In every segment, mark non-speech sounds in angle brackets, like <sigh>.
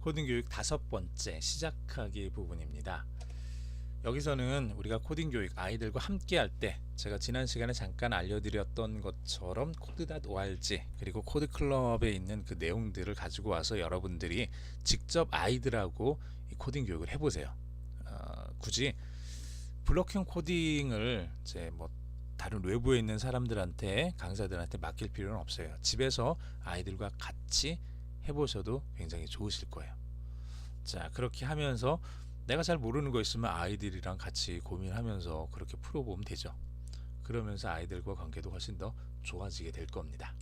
코딩 교육 다섯 번째 시작하기 부분입니다. 여기서는 우리가 코딩 교육 아이들과 함께 할 때 제가 지난 시간에 잠깐 알려드렸던 것처럼 코드.org 그리고 코드 클럽에 있는 그 내용들을 가지고 와서 여러분들이 직접 아이들하고 이 코딩 교육을 해보세요. 어, 굳이 블록형 코딩을 이제 뭐 다른 외부에 있는 사람들한테 강사들한테 맡길 필요는 없어요. 집에서 아이들과 같이 해보셔도 굉장히 좋으실 거예요. 자 그렇게 하면서 내가 잘 모르는 거 있으면 아이들이랑 같이 고민하면서 그렇게 풀어보면 되죠. 그러면서 아이들과 관계도 훨씬 더 좋아지게 될 겁니다.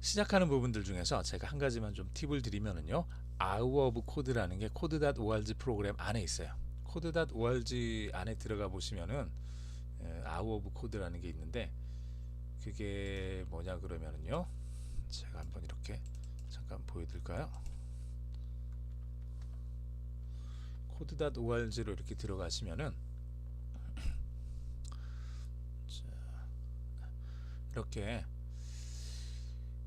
시작하는 부분들 중에서 제가 한 가지만 좀 팁을 드리면은요. Hour of Code라는 게 code.org 프로그램 안에 있어요. code.org 안에 들어가 보시면은 에, Hour of Code라는 게 있는데 그게 뭐냐 그러면은요. 제가 한번 이렇게 잠깐 보여드릴까요? 코드.org로 이렇게 들어가시면은 <clears throat> 자, 이렇게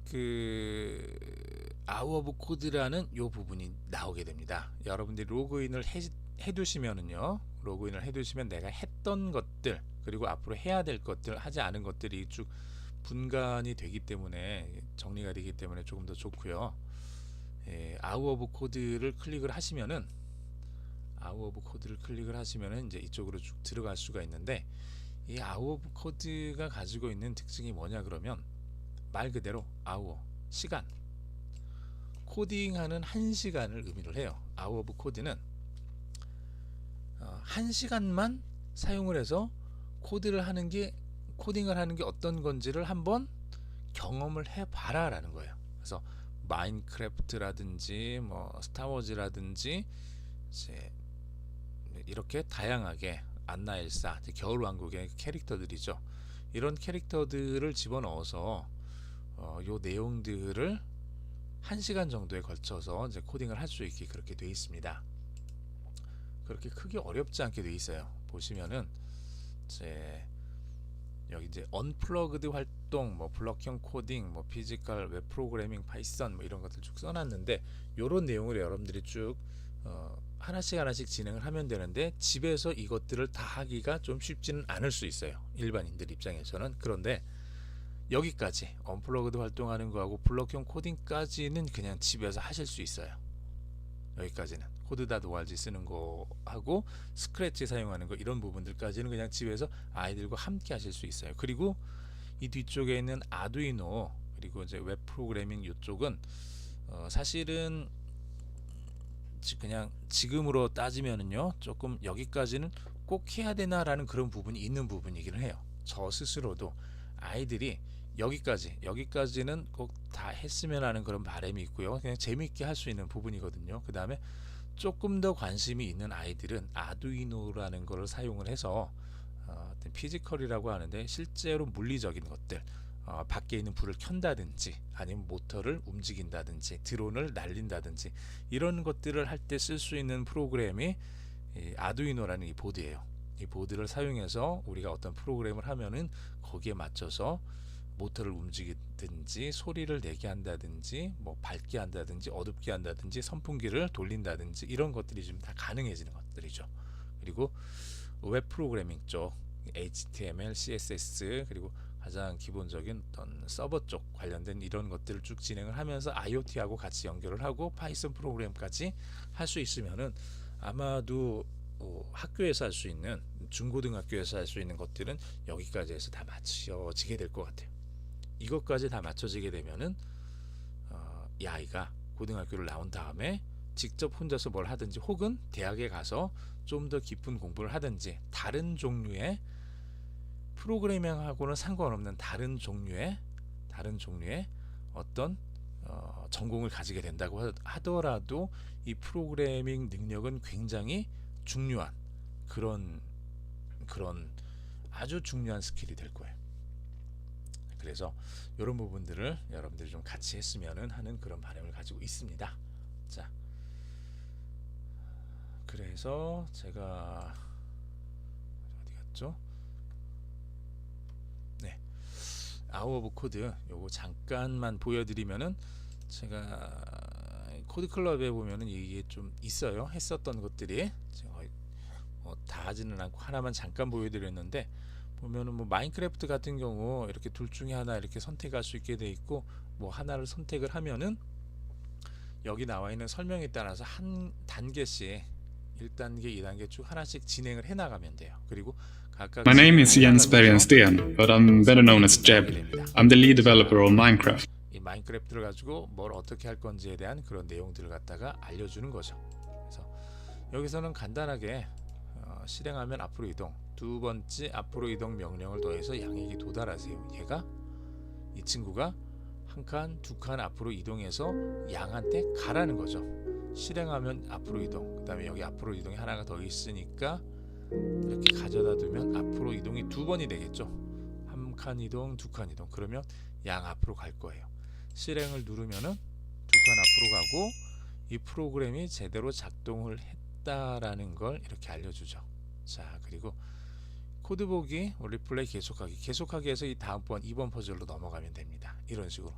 그 아우 오브 코드라는 요 부분이 나오게 됩니다. 여러분들이 로그인을 해, 해두시면은요, 로그인을 해두시면 내가 했던 것들 그리고 앞으로 해야 될 것들 하지 않은 것들이 쭉 분간이 되기 때문에 정리가 되기 때문에 조금 더 좋고요. 예, 아우 오브 코드를 클릭을 하시면은 아우 오브 코드를 클릭을 하시면은 이제 이쪽으로 쭉 들어갈 수가 있는데 이 아우 오브 코드가 가지고 있는 특징이 뭐냐 그러면 말 그대로 아우어 시간 코딩하는 한 시간을 의미를 해요. 아우 오브 코드는 어, 한 시간만 사용을 해서 코드를 하는 게 코딩을 하는 게 어떤 건지를 한번 경험을 해봐라라는 거예요. 그래서 마인크래프트라든지 뭐 스타워즈라든지 이제 이렇게 다양하게 안나엘사 겨울왕국의 캐릭터들이죠. 이런 캐릭터들을 집어넣어서 어, 요 내용들을 한 시간 정도에 걸쳐서 이제 코딩을 할 수 있게 그렇게 돼 있습니다. 그렇게 크게 어렵지 않게 돼 있어요. 보시면은 이제 여기 이제 언플러그드 활동, 뭐 블럭형 코딩, 뭐 피지컬 웹 프로그래밍, 파이썬 뭐 이런 것들 쭉 써놨는데 요런 내용을 여러분들이 쭉 어, 하나씩 하나씩 진행을 하면 되는데 집에서 이것들을 다 하기가 좀 쉽지는 않을 수 있어요. 일반인들 입장에서는 그런데 여기까지 언플러그드 활동하는 거하고 블럭형 코딩까지는 그냥 집에서 하실 수 있어요. 여기까지는 코드.org 쓰는 거 하고 스크래치 사용하는 거 이런 부분들까지는 그냥 집에서 아이들과 함께 하실 수 있어요. 그리고 이 뒤쪽에 있는 아두이노 그리고 이제 웹 프로그래밍 이쪽은 어 사실은 그냥 지금으로 따지면은요 조금 여기까지는 꼭 해야 되나라는 그런 부분이 있는 부분이기는 해요. 저 스스로도 아이들이 여기까지 여기까지는 꼭 다 했으면 하는 그런 바람이 있고요. 그냥 재미있게 할 수 있는 부분이거든요. 그 다음에 조금 더 관심이 있는 아이들은 아두이노라는 것을 사용을 해서 어, 피지컬이라고 하는데 실제로 물리적인 것들 어, 밖에 있는 불을 켠다든지 아니면 모터를 움직인다든지 드론을 날린다든지 이런 것들을 할 때 쓸 수 있는 프로그램이 이 아두이노라는 이 보드예요. 이 보드를 사용해서 우리가 어떤 프로그램을 하면은 거기에 맞춰서 모터를 움직이든지 소리를 내게 한다든지 뭐 밝게 한다든지 어둡게 한다든지 선풍기를 돌린다든지 이런 것들이 좀다 가능해지는 것들이죠. 그리고 웹 프로그래밍 쪽 HTML, CSS 그리고 가장 기본적인 어떤 서버 쪽 관련된 이런 것들을 쭉 진행을 하면서 IoT하고 같이 연결을 하고 파이썬 프로그램까지 할 수 있으면은 아마도 어, 학교에서 할 수 있는 중고등학교에서 할 수 있는 것들은 여기까지 해서 다 맞춰지게 될 것 같아요. 이것까지 다 맞춰지게 되면은 어, 이 아이가 고등학교를 나온 다음에 직접 혼자서 뭘 하든지 혹은 대학에 가서 좀 더 깊은 공부를 하든지 다른 종류의 프로그래밍하고는 상관없는 다른 종류의 다른 종류의 어떤 어, 전공을 가지게 된다고 하- 하더라도 이 프로그래밍 능력은 굉장히 중요한 그런 그런 아주 중요한 스킬이 될 거예요. 그래서 이런 부분들을 여러분들이 좀 같이 했으면은 하는 그런 바람을 가지고 있습니다. 자, 그래서 제가 어디 갔죠? 네, 아우 오브 코드 요거 잠깐만 보여드리면은 제가 코드 클럽에 보면은 이게 좀 있어요. 했었던 것들이 제가 거의 뭐다 하지는 않고 하나만 잠깐 보여드렸는데 보면은 뭐 마인크래프트 같은 경우 이렇게 둘 중에 하나 이렇게 선택할 수 있게 돼 있고 뭐 하나를 선택을 하면은 여기 나와 있는 설명에 따라서 한 단계씩 1단계, 2단계 쭉 하나씩 진행을 해 나가면 돼요. 그리고 각각 My name is Jens Bergensten, but I'm better known as Jeb. I'm the lead developer of Minecraft. 이 마인크래프트를 가지고 뭘 어떻게 할 건지에 대한 그런 내용들을 갖다가 알려 주는 거죠. 그래서 여기서는 간단하게 어, 실행하면 앞으로 이동, 두 번째 앞으로 이동 명령을 더해서 양에게 도달하세요. 얘가 이 친구가 한 칸, 두 칸 앞으로 이동해서 양한테 가라는 거죠. 실행하면 앞으로 이동. 그다음에 여기 앞으로 이동이 하나가 더 있으니까 이렇게 가져다 두면 앞으로 이동이 두 번이 되겠죠. 한 칸 이동, 두 칸 이동. 그러면 양 앞으로 갈 거예요. 실행을 누르면은 두 칸 앞으로 가고 이 프로그램이 제대로 작동을 했다라는 걸 이렇게 알려주죠. 자 그리고 코드 보기, 리플레이 계속하기, 계속하기 해서 이 다음번 2번 퍼즐로 넘어가면 됩니다. 이런 식으로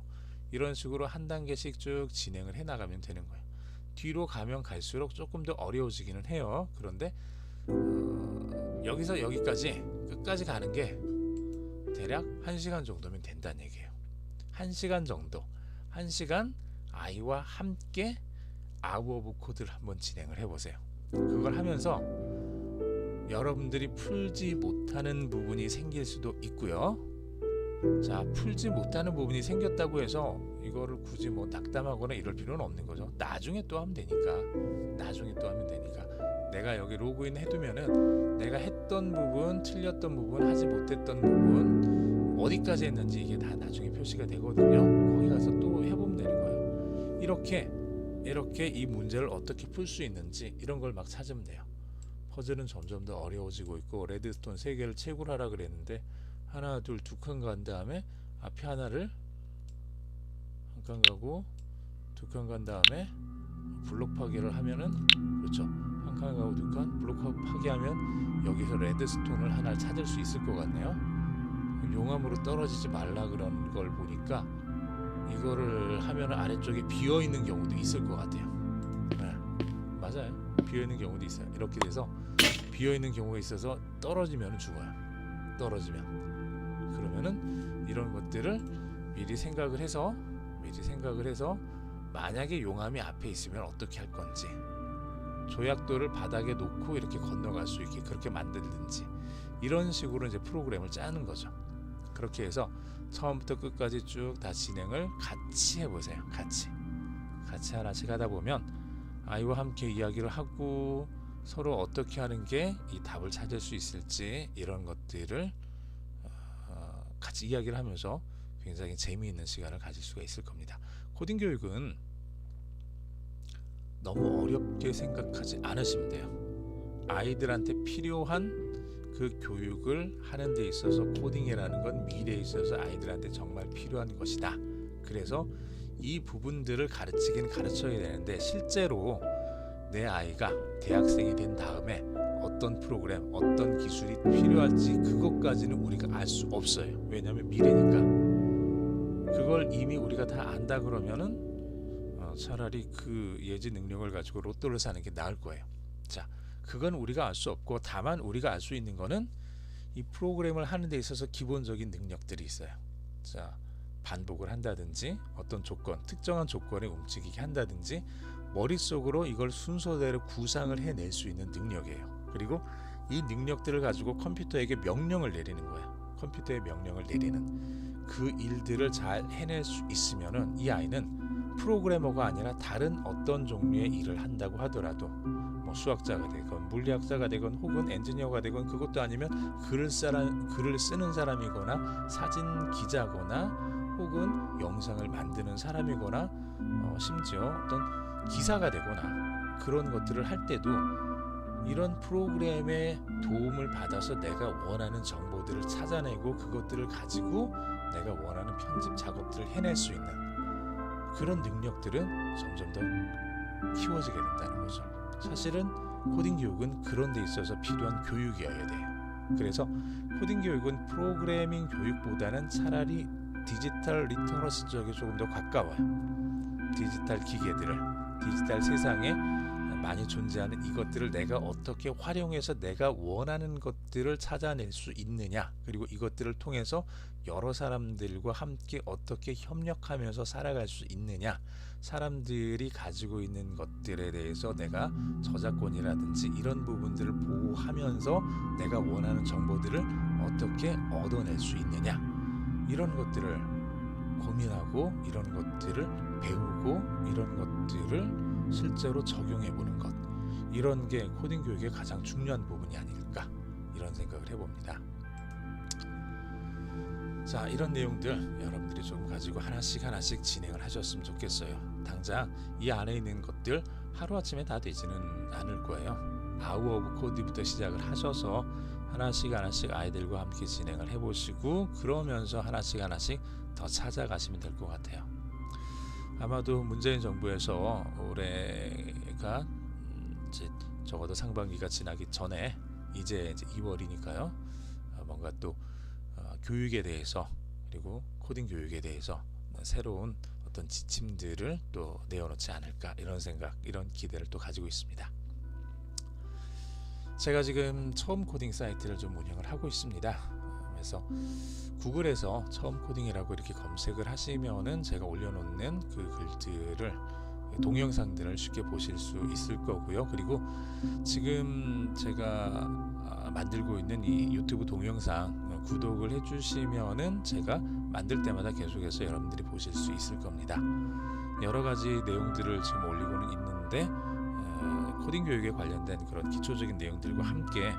이런 식으로 한 단계씩 쭉 진행을 해 나가면 되는 거예요. 뒤로 가면 갈수록 조금 더 어려워지기는 해요. 그런데 어, 여기서 여기까지 끝까지 가는 게 대략 1시간 정도면 된다는 얘기예요. 1시간 정도. 1시간 아이와 함께 아웃 오브 코드를 한번 진행을 해 보세요. 그걸 하면서 여러분들이 풀지 못하는 부분이 생길 수도 있고요. 자, 풀지 못하는 부분이 생겼다고 해서 이거를 굳이 뭐 낙담하거나 이럴 필요는 없는 거죠. 나중에 또 하면 되니까. 나중에 또 하면 되니까. 내가 여기 로그인 해두면은 내가 했던 부분, 틀렸던 부분, 하지 못했던 부분, 어디까지 했는지 이게 다 나중에 표시가 되거든요. 거기 가서 또 해보면 되는 거예요. 이렇게 이렇게 이 문제를 어떻게 풀 수 있는지 이런 걸 막 찾으면 돼요. 퍼즐은 점점 더 어려워지고 있고 레드스톤 세 개를 채굴 하라 그랬는데 하나 둘 두 칸 간 다음에 앞에 하나를 한 칸 가고 두 칸 간 다음에 블록 파괴를 하면은 그렇죠. 한 칸 가고 두 칸 블록 파괴하면 여기서 레드스톤을 하나를 찾을 수 있을 것 같네요. 용암으로 떨어지지 말라 그런 걸 보니까 이거를 하면 아래쪽에 비어 있는 경우도 있을 것 같아요. 네, 맞아요. 비어 있는 경우도 있어요. 이렇게 돼서 비어 있는 경우가 있어서 떨어지면 죽어요 떨어지면 그러면은 이런 것들을 미리 생각을 해서 미리 생각을 해서 만약에 용암이 앞에 있으면 어떻게 할 건지 조약돌을 바닥에 놓고 이렇게 건너갈 수 있게 그렇게 만들든지 이런 식으로 이제 프로그램을 짜는 거죠. 그렇게 해서 처음부터 끝까지 쭉 다 진행을 같이 해보세요. 같이 같이 하나씩 하다 보면 아이와 함께 이야기를 하고 서로 어떻게 하는 게 이 답을 찾을 수 있을지 이런 것들을 어, 같이 이야기를 하면서 굉장히 재미있는 시간을 가질 수가 있을 겁니다. 코딩 교육은 너무 어렵게 생각하지 않으시면 돼요. 아이들한테 필요한 그 교육을 하는 데 있어서 코딩이라는 건 미래에 있어서 아이들한테 정말 필요한 것이다. 그래서 이 부분들을 가르치긴 가르쳐야 되는데 실제로 내 아이가 대학생이 된 다음에 어떤 프로그램, 어떤 기술이 필요할지 그것까지는 우리가 알 수 없어요. 왜냐하면 미래니까. 그걸 이미 우리가 다 안다 그러면은 어, 차라리 그 예지 능력을 가지고 로또를 사는 게 나을 거예요. 자, 그건 우리가 알 수 없고 다만 우리가 알 수 있는 거는 이 프로그램을 하는 데 있어서 기본적인 능력들이 있어요. 자, 반복을 한다든지 어떤 조건, 특정한 조건에 움직이게 한다든지 머릿속으로 이걸 순서대로 구상을 해낼 수 있는 능력이에요. 그리고 이 능력들을 가지고 컴퓨터에게 명령을 내리는 거예요. 컴퓨터에 명령을 내리는 그 일들을 잘 해낼 수 있으면은 이 아이는 프로그래머가 아니라 다른 어떤 종류의 일을 한다고 하더라도 뭐 수학자가 되건 물리학자가 되건 혹은 엔지니어가 되건 그것도 아니면 글을 사람 글을 쓰는 사람이거나 사진 기자거나 혹은 영상을 만드는 사람이거나 어, 심지어 어떤 기사가 되거나 그런 것들을 할 때도 이런 프로그램의 도움을 받아서 내가 원하는 정보들을 찾아내고 그것들을 가지고 내가 원하는 편집 작업들을 해낼 수 있는 그런 능력들은 점점 더 키워지게 된다는 거죠. 사실은 코딩 교육은 그런 데 있어서 필요한 교육이어야 돼요. 그래서 코딩 교육은 프로그래밍 교육보다는 차라리 디지털 리터러시 쪽에 조금 더 가까워요. 디지털 기계들을 디지털 세상에 많이 존재하는 이것들을 내가 어떻게 활용해서 내가 원하는 것들을 찾아낼 수 있느냐 그리고 이것들을 통해서 여러 사람들과 함께 어떻게 협력하면서 살아갈 수 있느냐 사람들이 가지고 있는 것들에 대해서 내가 저작권이라든지 이런 부분들을 보호하면서 내가 원하는 정보들을 어떻게 얻어낼 수 있느냐 이런 것들을 고민하고 이런 것들을 배우고 이런 것들을 실제로 적용해 보는 것 이런 게 코딩 교육의 가장 중요한 부분이 아닐까 이런 생각을 해봅니다. 자 이런 내용들 여러분들이 조금 가지고 하나씩 하나씩 진행을 하셨으면 좋겠어요. 당장 이 안에 있는 것들 하루아침에 다 되지는 않을 거예요. 아우 오브 코드부터 시작을 하셔서 하나씩 하나씩 아이들과 함께 진행을 해보시고 그러면서 하나씩 하나씩 더 찾아가시면 될 것 같아요. 아마도 문재인 정부에서 올해가 음, 이제 적어도 상반기가 지나기 전에 이제 이제 2월이니까요. 뭔가 또 어, 교육에 대해서 그리고 코딩 교육에 대해서 새로운 어떤 지침들을 또 내어놓지 않을까 이런 생각 이런 기대를 또 가지고 있습니다. 제가 지금 처음 코딩 사이트를 좀 운영을 하고 있습니다. 그래서 구글에서 처음 코딩이라고 이렇게 검색을 하시면은 제가 올려놓는 그 글들을 동영상들을 쉽게 보실 수 있을 거고요. 그리고 지금 제가 아, 만들고 있는 이 유튜브 동영상 구독을 해주시면은 제가 만들 때마다 계속해서 여러분들이 보실 수 있을 겁니다. 여러 가지 내용들을 지금 올리고는 있는데 어, 코딩 교육에 관련된 그런 기초적인 내용들과 함께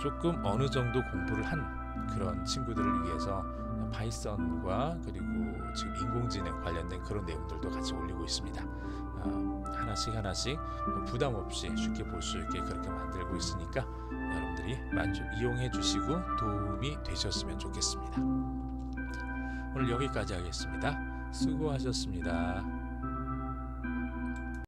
조금 어느 정도 공부를 한 그런 친구들을 위해서 파이썬과 그리고 지금 인공지능 관련된 그런 내용들도 같이 올리고 있습니다. 어, 하나씩 하나씩 부담 없이 쉽게 볼 수 있게 그렇게 만들고 있으니까 여러분들이 좀 이용해 주시고 도움이 되셨으면 좋겠습니다. 오늘 여기까지 하겠습니다. 수고하셨습니다.